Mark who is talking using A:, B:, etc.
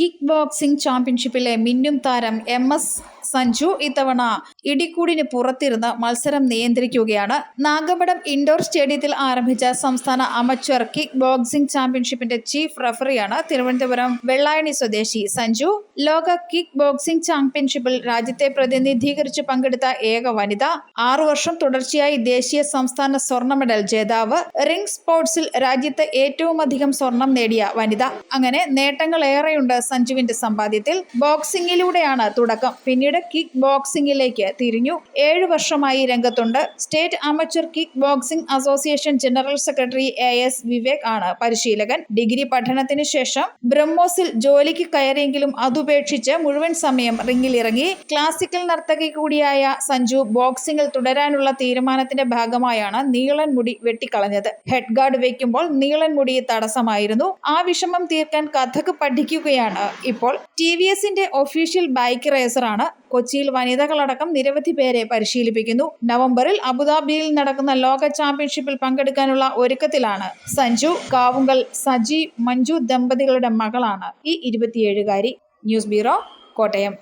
A: Kick boxing ചാമ്പ്യൻഷിപ്പിലെ മിന്നും താരം M S Sanju ഇത്തവണ ഇടിക്കൂടിന് പുറത്തിരുന്ന് മത്സരം നിയന്ത്രിക്കുകയാണ്. നാഗമ്പടം ഇൻഡോർ സ്റ്റേഡിയത്തിൽ ആരംഭിച്ച സംസ്ഥാന അമച്വർ കിക്ക് ബോക്സിംഗ് ചാമ്പ്യൻഷിപ്പിന്റെ ചീഫ് റഫറിയാണ് തിരുവനന്തപുരം വെള്ളായണി സ്വദേശി സഞ്ജു. ലോക കിക്ക് ബോക്സിംഗ് ചാമ്പ്യൻഷിപ്പിൽ രാജ്യത്തെ പ്രതിനിധീകരിച്ച് പങ്കെടുത്ത ഏക വനിത. ആറു വർഷം തുടർച്ചയായി ദേശീയ സംസ്ഥാന സ്വർണ മെഡൽ ജേതാവ്. റിംഗ് സ്പോർട്സിൽ രാജ്യത്ത് ഏറ്റവും അധികം സ്വർണം നേടിയ വനിത. അങ്ങനെ നേട്ടങ്ങൾ ഏറെയുണ്ട് സഞ്ജുവിന്റെ സമ്പാദ്യത്തിൽ. ബോക്സിംഗിലൂടെയാണ് തുടക്കം. പിന്നീട് കിക്ക് ബോക്സിംഗിലേക്ക് തിരിഞ്ഞു. ഏഴു വർഷമായി രംഗത്തുണ്ട്. State amateur kick boxing association general secretary A S Vivek ആണ് പരിശീലകൻ. ഡിഗ്രി പഠനത്തിന് ശേഷം ബ്രഹ്മോസിൽ ജോലിക്ക് കയറിയെങ്കിലും അതുപേക്ഷിച്ച് മുഴുവൻ സമയം റിംഗിലിറങ്ങി ക്ലാസിക്കൽ നർത്തകി കൂടിയായ സഞ്ജു ബോക്സിംഗിൽ തുടരാനുള്ള തീരുമാനത്തിന്റെ ഭാഗമായാണ് നീളൻ മുടി വെട്ടിക്കളഞ്ഞത്. ഹെഡ് ഗാർഡ് വയ്ക്കുമ്പോൾ നീളൻ മുടി തടസ്സമായിരുന്നു. ആ വിഷമം തീർക്കാൻ കഥക് പഠിക്കുകയാണ് ഇപ്പോൾ. ടി വി എസിന്റെ ഒഫീഷ്യൽ ബൈക്ക് റേസറാണ് കൊച്ചിയിൽ വനിതകളടക്കം നിരവധി പേരെ പരിശീലിപ്പിക്കുന്നു. നവംബറിൽ അബുദാബിയിൽ നടക്കുന്ന ലോക ചാമ്പ്യൻഷിപ്പിൽ പങ്കെടുക്കാനുള്ള ഒരുക്കത്തിലാണ് സഞ്ജു. കാവുങ്കൽ സജി മഞ്ജു ദമ്പതികളുടെ മകളാണ് ഈ ഇരുപത്തിയേഴുകാരി. News bureau Kottayam.